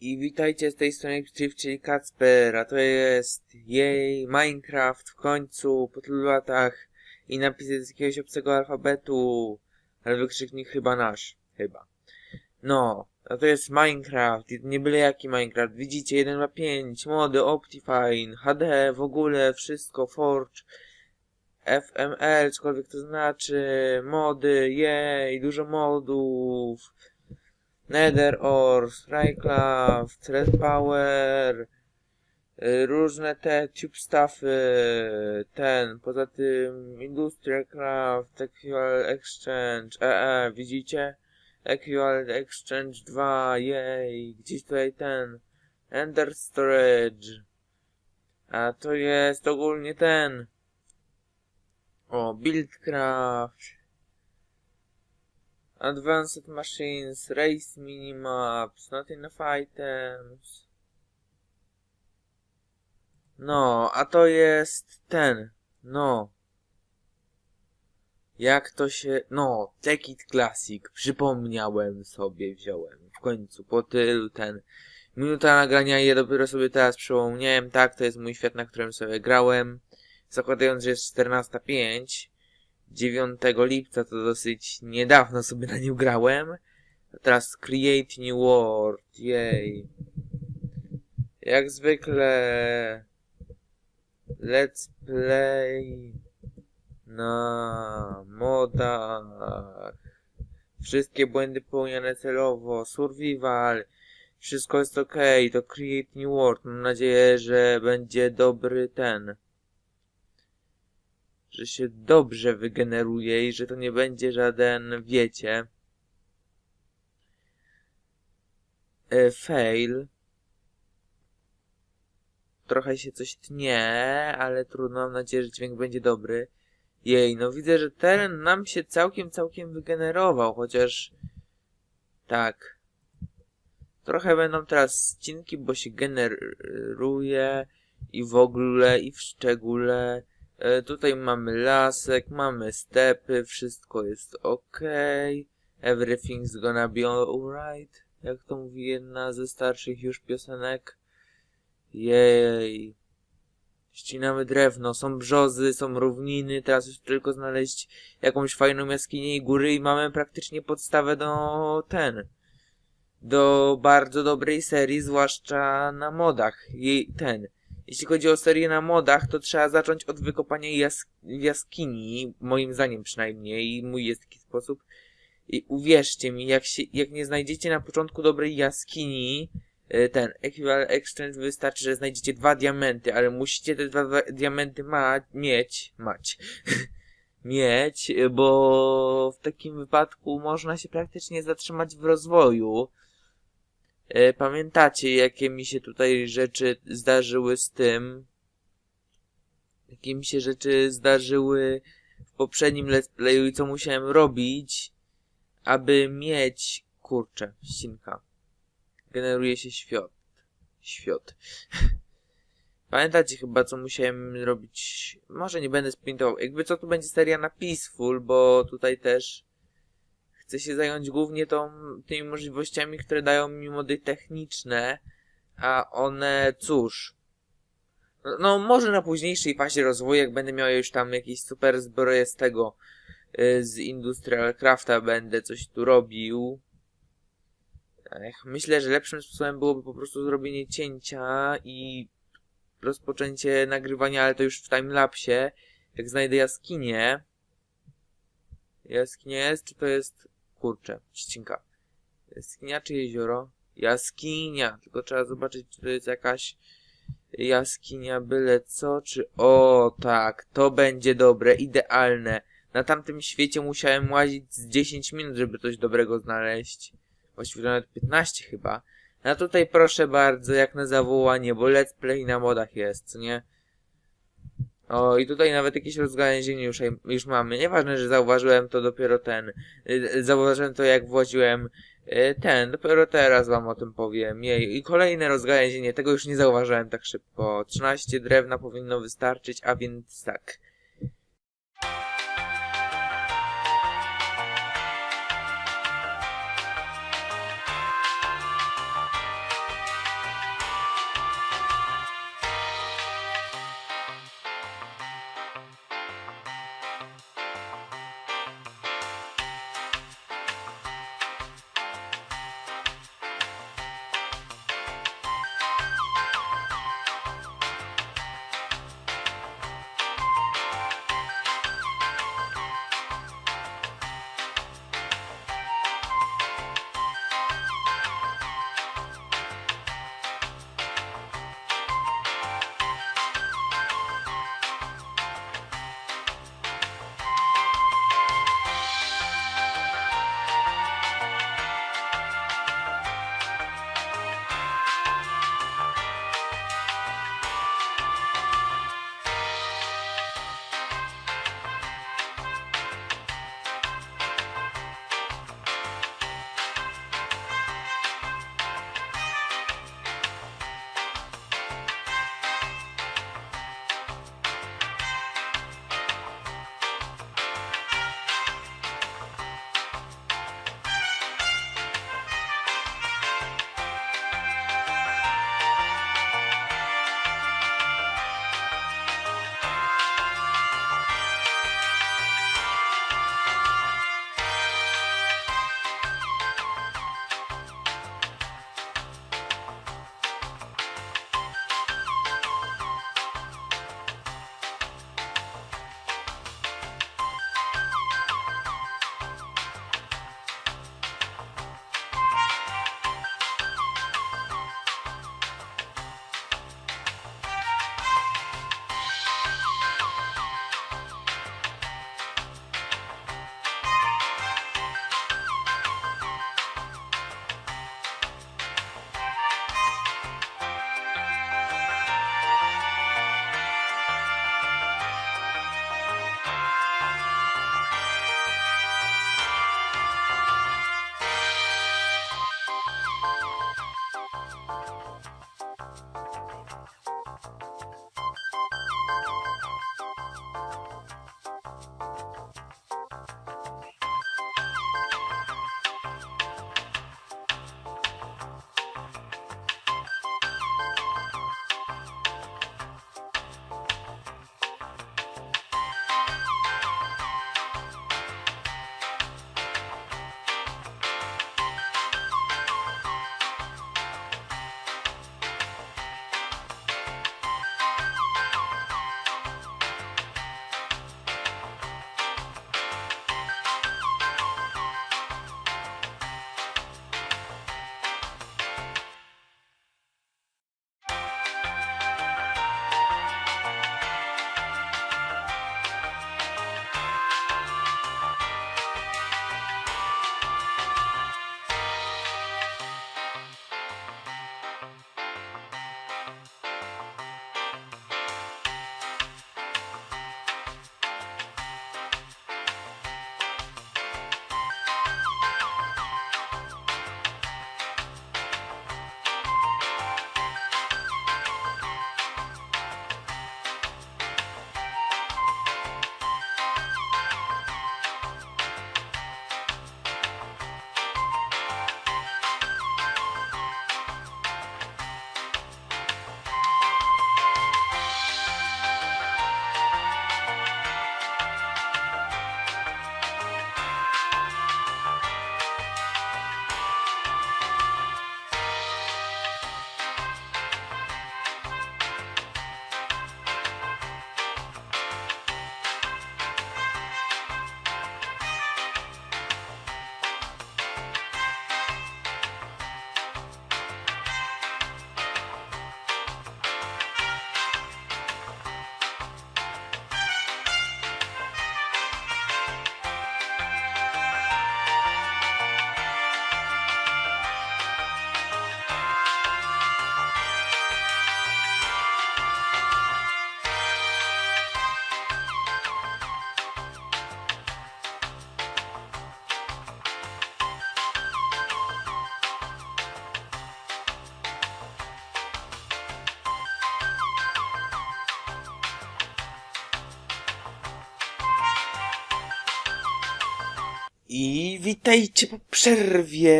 I witajcie z tej strony Chief, czyli Kacper, a to jest jej Minecraft w końcu, po tylu latach i napisy z jakiegoś obcego alfabetu, ale wykrzyknik chyba nasz, chyba. No, a to jest Minecraft, nie byle jaki Minecraft, widzicie 1.5, mody, Optifine, HD, w ogóle wszystko, Forge, FML, cokolwiek to znaczy, mody, jej, dużo modów, Nether Ores, Raycraft, Red Power, y, różne te tube stuffy, ten, poza tym Industrial Craft, Equivalent Exchange, ee, widzicie? Equivalent Exchange 2, jej, gdzieś tutaj ten, Ender Storage, a to jest ogólnie ten, o, Buildcraft, Advanced Machines, Race Minimaps, Not Enough Items. No, a to jest ten, no. Jak to się, no, Tekit Classic, przypomniałem sobie, wziąłem. W końcu, po tylu ten, minuta nagrania i dopiero sobie teraz przypomniałem, tak, to jest mój świat, na którym sobie grałem. Zakładając, że jest 14.05 9 lipca, to dosyć niedawno sobie na nim grałem. A teraz Create New World, jej. Jak zwykle Let's Play na modach. Wszystkie błędy popełniane celowo, survival, wszystko jest ok, to Create New World. Mam nadzieję, że będzie dobry ten że się dobrze wygeneruje i że to nie będzie żaden, wiecie, e, fail. Trochę się coś tnie, ale trudno, mam nadzieję, że dźwięk będzie dobry. Jej, no widzę, że teren nam się całkiem, całkiem wygenerował, chociaż tak. Trochę będą teraz ścinki, bo się generuje i w ogóle, i w szczególe E, tutaj mamy lasek, mamy stepy, wszystko jest ok. Everything's gonna be alright. Jak to mówi jedna ze starszych już piosenek. Jej. Ścinamy drewno, są brzozy, są równiny, teraz już tylko znaleźć jakąś fajną jaskinię i góry i mamy praktycznie podstawę do ten. Do bardzo dobrej serii, zwłaszcza na modach. I ten. Jeśli chodzi o serię na modach, to trzeba zacząć od wykopania jas jaskini, moim zdaniem przynajmniej, i mój jest taki sposób. I uwierzcie mi, jak, się, jak nie znajdziecie na początku dobrej jaskini, y, ten Equivalent Exchange wystarczy, że znajdziecie dwa diamenty, ale musicie te dwa diamenty ma mieć, mać, mieć, bo w takim wypadku można się praktycznie zatrzymać w rozwoju. E, pamiętacie, jakie mi się tutaj rzeczy zdarzyły z tym? Jakie mi się rzeczy zdarzyły w poprzednim let's playu i co musiałem robić, aby mieć... Kurczę, ścinka. Generuje się świat. Świat. Pamiętacie chyba, co musiałem robić? Może nie będę sprintował. Jakby co, tu będzie seria na Peaceful, bo tutaj też chcę się zająć głównie tą, tymi możliwościami, które dają mi mody techniczne, a one, cóż, no, może na późniejszej fazie rozwoju, jak będę miał już tam jakieś super zbroje z tego, y, z Industrial Crafta będę coś tu robił. Ech, myślę, że lepszym sposobem byłoby po prostu zrobienie cięcia i rozpoczęcie nagrywania, ale to już w timelapsie, jak znajdę jaskinię. Jaskinia jest, czy to jest Kurczę, ścinka. Jaskinia czy jezioro? Jaskinia. Tylko trzeba zobaczyć, czy to jest jakaś jaskinia byle co, czy... O, tak. To będzie dobre, idealne. Na tamtym świecie musiałem łazić z 10 minut, żeby coś dobrego znaleźć. Właściwie nawet 15 chyba. A tutaj proszę bardzo, jak na zawołanie, bo let's play na modach jest, nie? O, i tutaj nawet jakieś rozgałęzienie już, już mamy. Nieważne, że zauważyłem to dopiero ten. Y, zauważyłem to jak włożyłem y, ten. Dopiero teraz wam o tym powiem. Jej. I kolejne rozgałęzienie. Tego już nie zauważyłem tak szybko. 13 drewna powinno wystarczyć, a więc tak. I witajcie po przerwie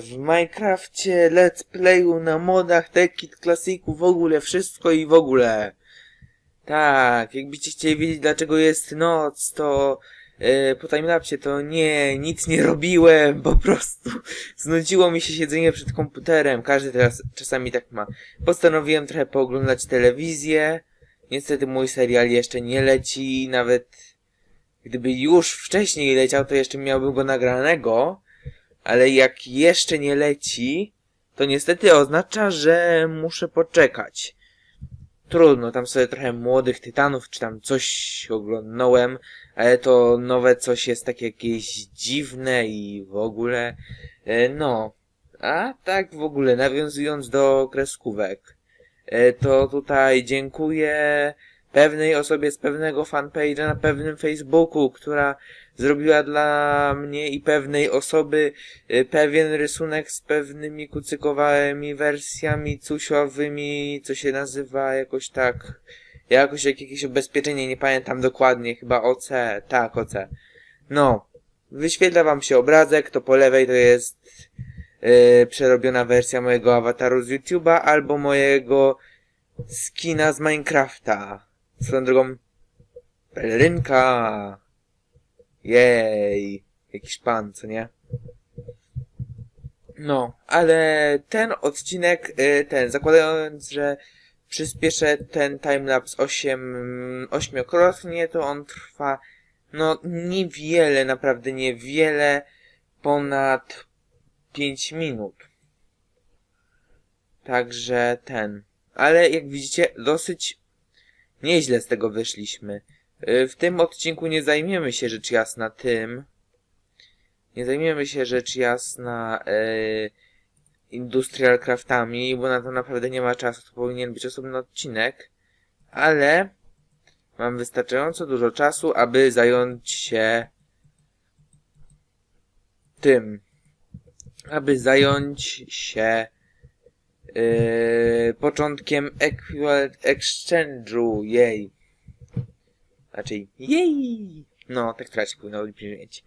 w Minecrafcie, Let's Playu na modach, Tekit, klasiku, w ogóle, wszystko i w ogóle. Tak, jakbyście chcieli wiedzieć dlaczego jest noc, to e, po timelapsie to nie, nic nie robiłem, po prostu znudziło mi się siedzenie przed komputerem, każdy teraz czasami tak ma. Postanowiłem trochę pooglądać telewizję, niestety mój serial jeszcze nie leci, nawet Gdyby już wcześniej leciał, to jeszcze miałbym go nagranego, ale jak jeszcze nie leci, to niestety oznacza, że muszę poczekać. Trudno, tam sobie trochę młodych tytanów, czy tam coś oglądnąłem, ale to nowe coś jest takie jakieś dziwne i w ogóle, e, no. A tak w ogóle, nawiązując do kreskówek, e, to tutaj dziękuję pewnej osobie z pewnego fanpage'a na pewnym Facebooku, która zrobiła dla mnie i pewnej osoby y, pewien rysunek z pewnymi kucykowałymi wersjami cusiowymi, co się nazywa jakoś tak, jakoś jak jakieś ubezpieczenie, nie pamiętam dokładnie, chyba OC, tak, OC. No, wyświetla wam się obrazek, to po lewej to jest yy, przerobiona wersja mojego awataru z YouTube'a albo mojego skina z Minecrafta. Swoją drogą, pelerynka! Jej! Jakiś pan, co nie? No, ale ten odcinek, y, ten, zakładając, że przyspieszę ten timelapse 8, ośmiokrotnie, to on trwa, no, niewiele, naprawdę niewiele, ponad 5 minut. Także ten. Ale jak widzicie, dosyć Nieźle z tego wyszliśmy. Y, w tym odcinku nie zajmiemy się rzecz jasna tym. Nie zajmiemy się rzecz jasna e, industrial craftami, bo na to naprawdę nie ma czasu. To powinien być osobny odcinek. Ale mam wystarczająco dużo czasu, aby zająć się tym. Aby zająć się Yy, początkiem Equivalent Exchange'u, jej. Raczej, jej! No, tak traci powinno brzmieć.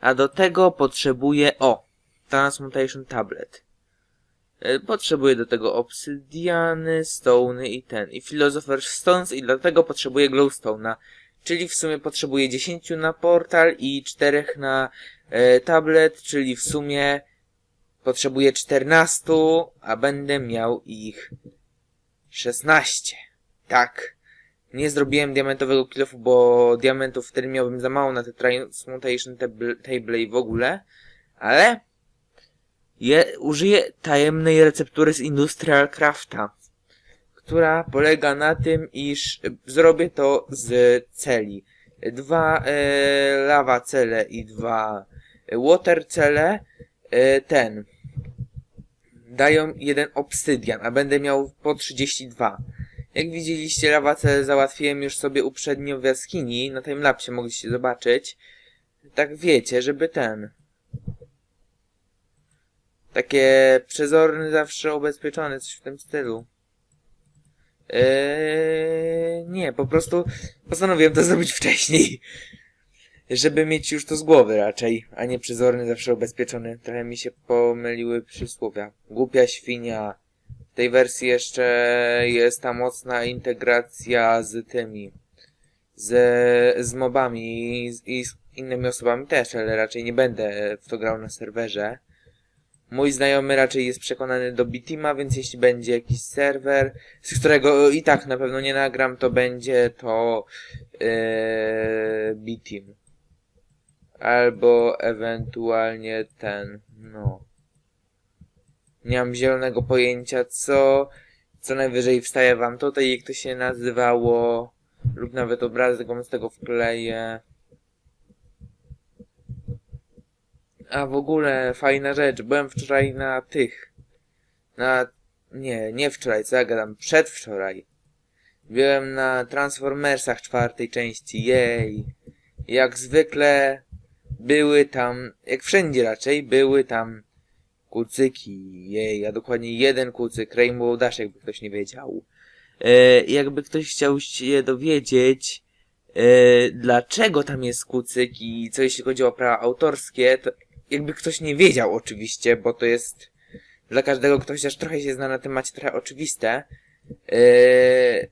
A do tego potrzebuję, o, Transmutation Tablet. Yy, potrzebuję do tego obsydiany, stony i ten, i Philosopher's Stones i dlatego potrzebuję glowstone'a. Czyli w sumie potrzebuję 10 na portal i 4 na e, tablet, czyli w sumie Potrzebuję 14, a będę miał ich 16. Tak. Nie zrobiłem diamentowego kilofu, bo diamentów wtedy miałbym za mało na te Transmutation Table i w ogóle. Ale je, użyję tajemnej receptury z Industrial Crafta, która polega na tym, iż zrobię to z celi. Dwa e, lava cele i dwa water cele. E, ten dają jeden obsydian, a będę miał po 32. Jak widzieliście, lawacę załatwiłem już sobie uprzednio w jaskini, na timelapsie mogliście zobaczyć. Tak wiecie, żeby ten... Takie przezorny, zawsze ubezpieczony, coś w tym stylu. Eee, nie, po prostu postanowiłem to zrobić wcześniej żeby mieć już to z głowy raczej, a nie przyzorny, zawsze ubezpieczony. Trochę mi się pomyliły przysłowia. Głupia świnia. W tej wersji jeszcze jest ta mocna integracja z tymi, z, z mobami i z, i z innymi osobami też, ale raczej nie będę w to grał na serwerze. Mój znajomy raczej jest przekonany do Bitima, więc jeśli będzie jakiś serwer, z którego i tak na pewno nie nagram, to będzie to yy, Bitim. Albo ewentualnie ten, no. Nie mam zielonego pojęcia, co, co najwyżej wstaje wam tutaj, jak to się nazywało, lub nawet obrazek wam z tego wkleję. A w ogóle fajna rzecz, byłem wczoraj na tych, na, nie, nie wczoraj, co ja gadam, przedwczoraj. Byłem na Transformersach czwartej części, jej. Jak zwykle były tam, jak wszędzie raczej, były tam kucyki. Jej, a dokładnie jeden kucyk, Rainbow Dash, jakby ktoś nie wiedział. E, jakby ktoś chciał się dowiedzieć, Yy, dlaczego tam jest kucyk i co jeśli chodzi o prawa autorskie, to jakby ktoś nie wiedział oczywiście, bo to jest dla każdego, kto chociaż trochę się zna na temacie, trochę oczywiste. Yy,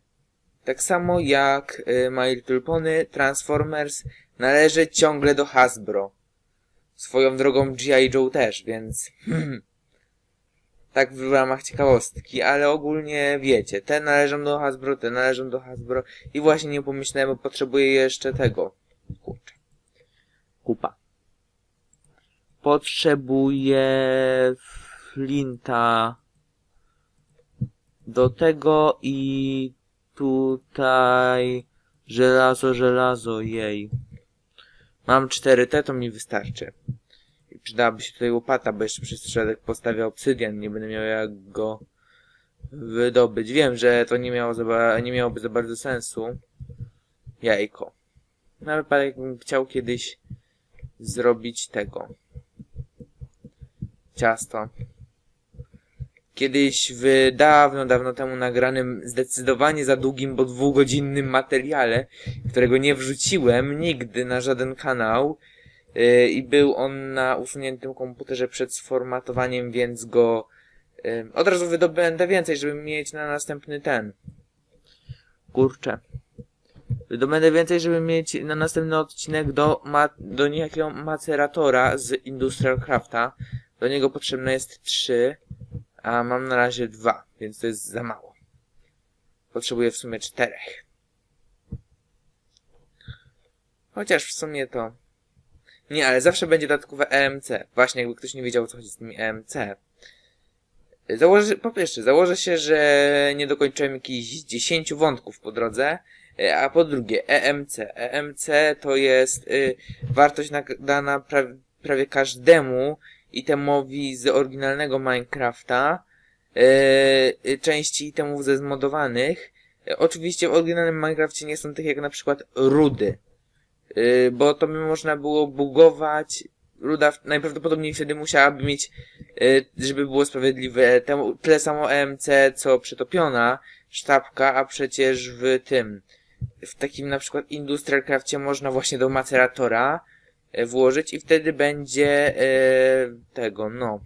tak samo jak yy, My Little Pony, Transformers należy ciągle do Hasbro. Swoją drogą G.I. Joe też, więc... tak w ramach ciekawostki, ale ogólnie wiecie, te należą do Hasbro, te należą do Hasbro i właśnie nie pomyślałem, bo potrzebuję jeszcze tego. Kurczę. Kupa. Potrzebuję flinta do tego i tutaj żelazo, żelazo, jej. Mam 4T, to mi wystarczy. I przydałaby się tutaj łopata, bo jeszcze przez środek postawię obsydian, nie będę miał jak go wydobyć. Wiem, że to nie, miało za, nie miałoby za bardzo sensu. Jajko. Na wypadek jakbym chciał kiedyś zrobić tego. Ciasto. Kiedyś w dawno, dawno temu nagranym zdecydowanie za długim, bo dwugodzinnym materiale, którego nie wrzuciłem nigdy na żaden kanał, Yy, i był on na usuniętym komputerze przed sformatowaniem, więc go yy, od razu wydobędę więcej, żeby mieć na następny ten. Kurczę. Wydobędę więcej, żeby mieć na następny odcinek do, ma do niejakiego maceratora z Industrial Crafta. Do niego potrzebne jest 3, a mam na razie 2, więc to jest za mało. Potrzebuję w sumie 4. Chociaż w sumie to nie, ale zawsze będzie dodatkowe EMC. Właśnie, jakby ktoś nie wiedział, co chodzi z tymi EMC. Założę, po pierwsze, założę się, że nie dokończyłem jakichś 10 wątków po drodze, e, a po drugie, EMC. EMC to jest y, wartość dana pra, prawie każdemu itemowi z oryginalnego Minecrafta, y, y, części itemów ze zmodowanych. Y, oczywiście w oryginalnym Minecrafcie nie są takie jak na przykład rudy. Yy, bo to by można było bugować. Ruda najprawdopodobniej wtedy musiałaby mieć, yy, żeby było sprawiedliwe, temu, tyle samo EMC, co przetopiona sztabka, a przecież w tym, w takim na przykład Industrial Crafcie można właśnie do maceratora yy, włożyć i wtedy będzie yy, tego, no.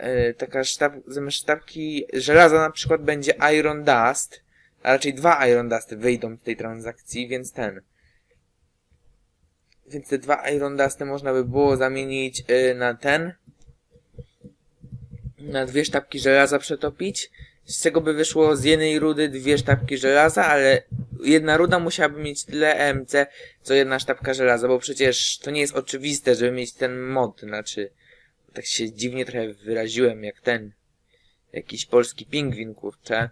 Yy, taka sztab, zamiast sztabki żelaza na przykład będzie Iron Dust, a raczej dwa Iron Dusty wyjdą z tej transakcji, więc ten. Więc te dwa Iron Dusty można by było zamienić na ten. Na dwie sztabki żelaza przetopić. Z czego by wyszło z jednej rudy dwie sztabki żelaza, ale jedna ruda musiałaby mieć tyle MC, co jedna sztabka żelaza, bo przecież to nie jest oczywiste, żeby mieć ten mod, znaczy, tak się dziwnie trochę wyraziłem, jak ten, jakiś polski pingwin, kurczę,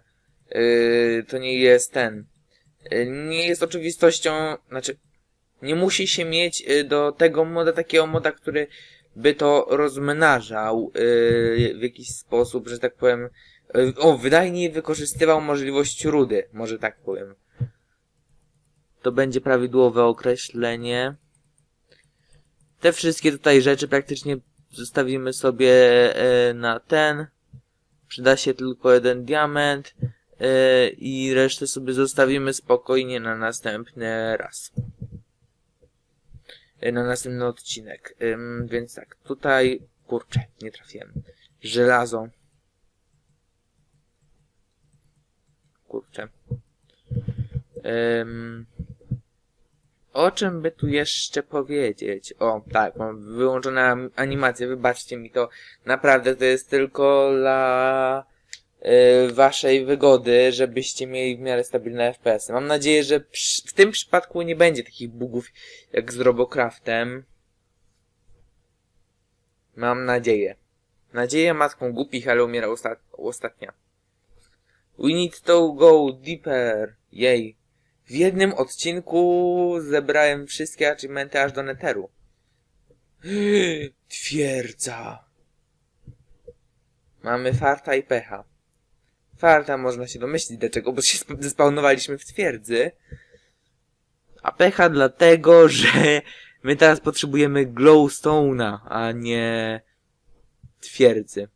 yy, to nie jest ten, yy, nie jest oczywistością, znaczy, nie musi się mieć y, do tego moda takiego moda, który by to rozmnażał yy, w jakiś sposób, że tak powiem, yy, o, wydajniej wykorzystywał możliwość rudy, może tak powiem. To będzie prawidłowe określenie. Te wszystkie tutaj rzeczy praktycznie zostawimy sobie yy, na ten. Przyda się tylko jeden diament yy, i resztę sobie zostawimy spokojnie na następny raz na następny odcinek. Więc tak, tutaj, kurczę, nie trafiłem. Żelazo. Kurczę. Ym, o czym by tu jeszcze powiedzieć? O, tak, mam wyłączone animacje, wybaczcie mi to. Naprawdę to jest tylko dla y, waszej wygody, żebyście mieli w miarę stabilne FPS. -y. Mam nadzieję, że w tym przypadku nie będzie takich bugów jak z Robocraftem. Mam nadzieję. Nadzieję matką głupich, ale umiera ostat ostatnia. We need to go deeper. Jej. W jednym odcinku zebrałem wszystkie achievementy aż do Netheru. Twierdza. Mamy farta i pecha. Farta można się domyślić dlaczego, bo się sp- zespawnowaliśmy w twierdzy. A pecha dlatego, że my teraz potrzebujemy glowstone'a, a nie twierdzy.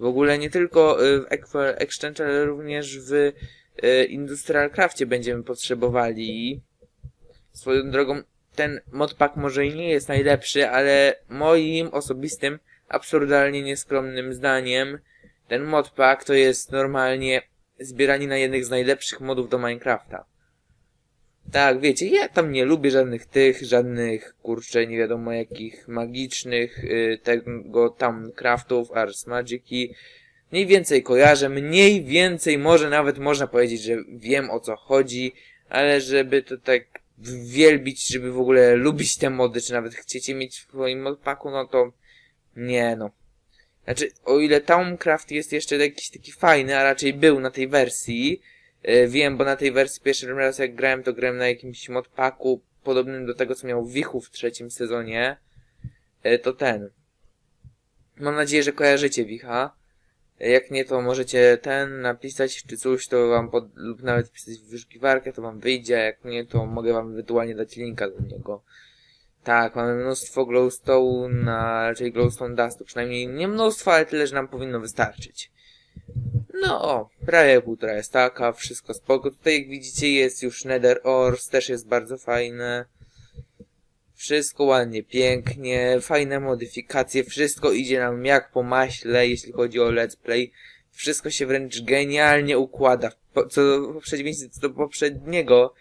W ogóle nie tylko y, w Exchange, ale również w y, Industrial Crafcie będziemy potrzebowali. Swoją drogą, ten modpack może i nie jest najlepszy, ale moim osobistym, absurdalnie nieskromnym zdaniem, ten modpack to jest normalnie zbieranie na jednych z najlepszych modów do Minecrafta. Tak, wiecie, ja tam nie lubię żadnych tych, żadnych, kurczę, nie wiadomo jakich magicznych, y, tego tam craftów, Ars Magiki. Mniej więcej kojarzę, mniej więcej może nawet można powiedzieć, że wiem o co chodzi, ale żeby to tak wielbić, żeby w ogóle lubić te mody, czy nawet chcecie mieć w swoim modpacku, no to nie no. Znaczy, o ile Towncraft jest jeszcze jakiś taki fajny, a raczej był na tej wersji, wiem, bo na tej wersji pierwszy raz jak grałem, to grałem na jakimś modpacku podobnym do tego, co miał Wichu w trzecim sezonie, e, to ten. Mam nadzieję, że kojarzycie Wicha. E, Jak nie, to możecie ten napisać czy coś, to wam pod, lub nawet wpisać w wyszukiwarkę, to wam wyjdzie. Jak nie, to mogę wam ewentualnie dać linka do niego. Tak, mamy mnóstwo glowstone, a raczej glowstone dustu. Przynajmniej nie mnóstwo, ale tyle, że nam powinno wystarczyć. No, półtora jest taka, wszystko spoko. Tutaj jak widzicie jest już Nether Ores, też jest bardzo fajne. Wszystko ładnie, pięknie, fajne modyfikacje, wszystko idzie nam jak po maśle, jeśli chodzi o let's play. Wszystko się wręcz genialnie układa. Po, co do przeciwieństwie do poprzedniego,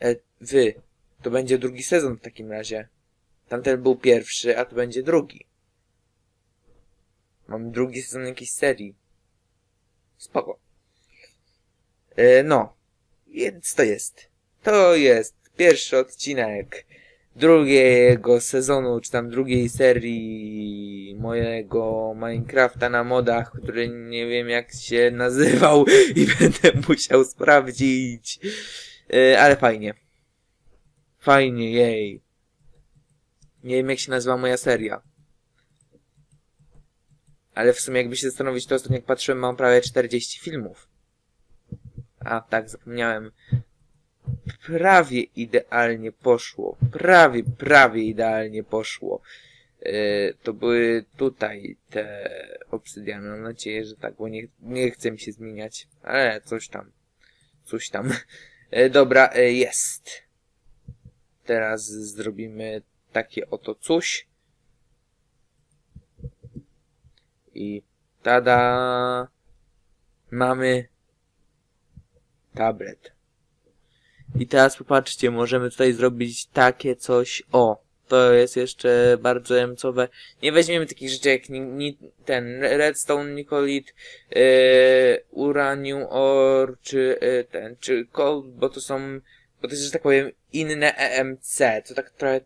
e, wy, to będzie drugi sezon w takim razie. Tamten był pierwszy, a to będzie drugi. Mam drugi sezon jakiejś serii. Spoko. E, no. Więc to jest. To jest pierwszy odcinek drugiego sezonu, czy tam drugiej serii mojego Minecrafta na modach, który nie wiem jak się nazywał i będę musiał sprawdzić. E, ale fajnie. Fajnie, jej. Nie wiem jak się nazywa moja seria. Ale w sumie jakby się zastanowić, to ostatnio jak patrzyłem mam prawie 40 filmów. A tak, zapomniałem. Prawie idealnie poszło. Prawie, prawie idealnie poszło. Yy, to były tutaj te obsydiany. Mam nadzieję, że tak, bo nie, nie chcę mi się zmieniać. Ale coś tam. Coś tam. Yy, dobra, yy, jest. Teraz zrobimy takie oto coś. I tada! Mamy tablet. I teraz popatrzcie, możemy tutaj zrobić takie coś. O, to jest jeszcze bardzo emcowe. Nie weźmiemy takich rzeczy jak ni, ni, ten redstone, nicolit, yy, uranium ore, czy yy, ten, czy gold, bo to są, bo to jest, że tak powiem, inne EMC. To tak trochę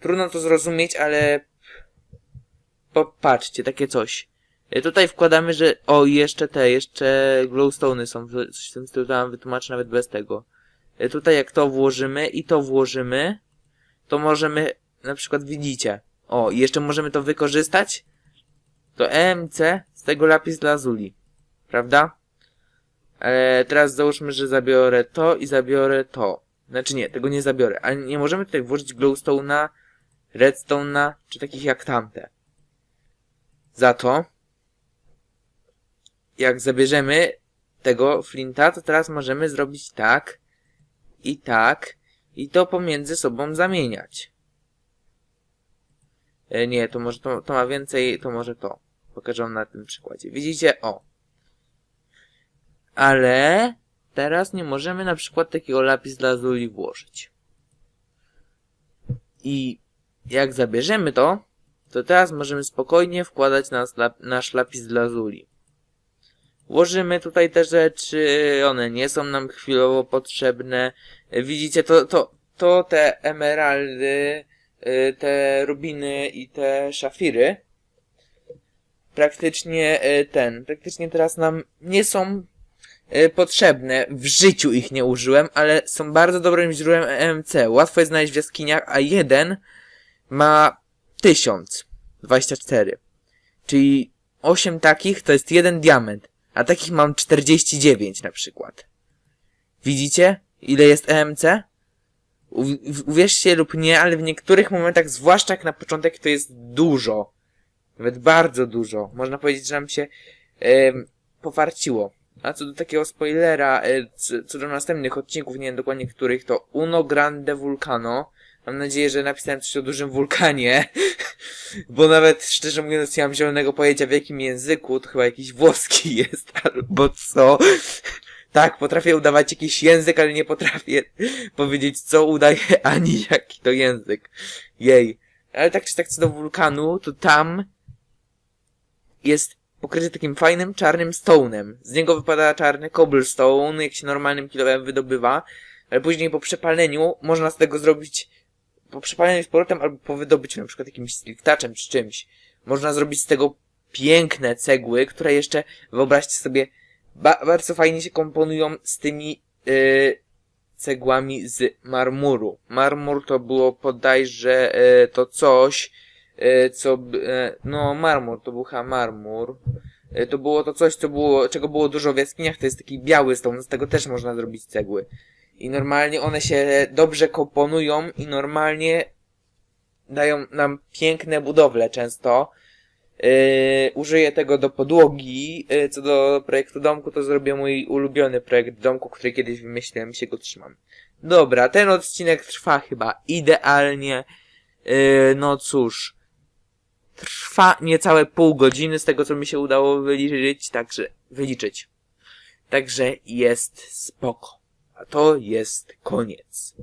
trudno to zrozumieć, ale popatrzcie, takie coś. E, Tutaj wkładamy, że o jeszcze te, jeszcze glowstone'y są, coś w tym stylu wytłumaczę nawet bez tego. E, Tutaj jak to włożymy i to włożymy, to możemy, na przykład widzicie, o i jeszcze możemy to wykorzystać, to EMC z tego lapis lazuli, prawda? Ale teraz załóżmy, że zabiorę to i zabiorę to. Znaczy nie, tego nie zabiorę, ale nie możemy tutaj włożyć glowstone'a, redstone'a, czy takich jak tamte. Za to, jak zabierzemy tego flinta, to teraz możemy zrobić tak i tak i to pomiędzy sobą zamieniać. E, nie, to może to, to ma więcej, to może to. Pokażę na tym przykładzie. Widzicie? O. Ale teraz nie możemy na przykład takiego lapis lazuli włożyć. I jak zabierzemy to, to teraz możemy spokojnie wkładać nas, lap, nasz lapis lazuli. Włożymy tutaj te rzeczy, one nie są nam chwilowo potrzebne. Widzicie, to, to, to te emeraldy, y, te rubiny i te szafiry praktycznie y, ten, praktycznie teraz nam nie są y, potrzebne. W życiu ich nie użyłem, ale są bardzo dobrym źródłem EMC. Łatwo je znaleźć w jaskiniach, a jeden ma 1024. Czyli 8 takich to jest jeden diament, a takich mam 49 na przykład. Widzicie, ile jest EMC? Uw- Uwierzcie lub nie, ale w niektórych momentach, zwłaszcza jak na początek, to jest dużo. Nawet bardzo dużo. Można powiedzieć, że nam się em, powarciło. A co do takiego spoilera, e, co, co do następnych odcinków, nie wiem dokładnie których, to Uno Grande Vulcano. Mam nadzieję, że napisałem coś o dużym wulkanie, bo nawet szczerze mówiąc nie mam zielonego pojęcia w jakim języku, to chyba jakiś włoski jest, albo co. Tak, potrafię udawać jakiś język, ale nie potrafię powiedzieć co udaje, ani jaki to język. Jej. Ale tak czy tak co do wulkanu, to tam jest pokryty takim fajnym czarnym stone'em. Z niego wypada czarny cobblestone, jak się normalnym kilowem wydobywa, ale później po przepaleniu można z tego zrobić po przepaleniu z powrotem albo po wydobyciu na przykład jakimś striktaczem czy czymś. Można zrobić z tego piękne cegły, które jeszcze wyobraźcie sobie ba bardzo fajnie się komponują z tymi yy, cegłami z marmuru. Marmur to było bodajże yy, to coś, yy, co, yy, no marmur, to był chyba marmur. Yy, to było to coś, co było, czego było dużo w jaskiniach, to jest taki biały stone, z tego też można zrobić cegły. I normalnie one się dobrze komponują i normalnie dają nam piękne budowle często. Yy, użyję tego do podłogi. Yy, co do projektu domku, to zrobię mój ulubiony projekt domku, który kiedyś wymyśliłem się go trzymam. Dobra, ten odcinek trwa chyba idealnie. Yy, no cóż. Trwa niecałe pół godziny z tego, co mi się udało wyliczyć, także, wyliczyć. Także jest spoko. A to jest koniec.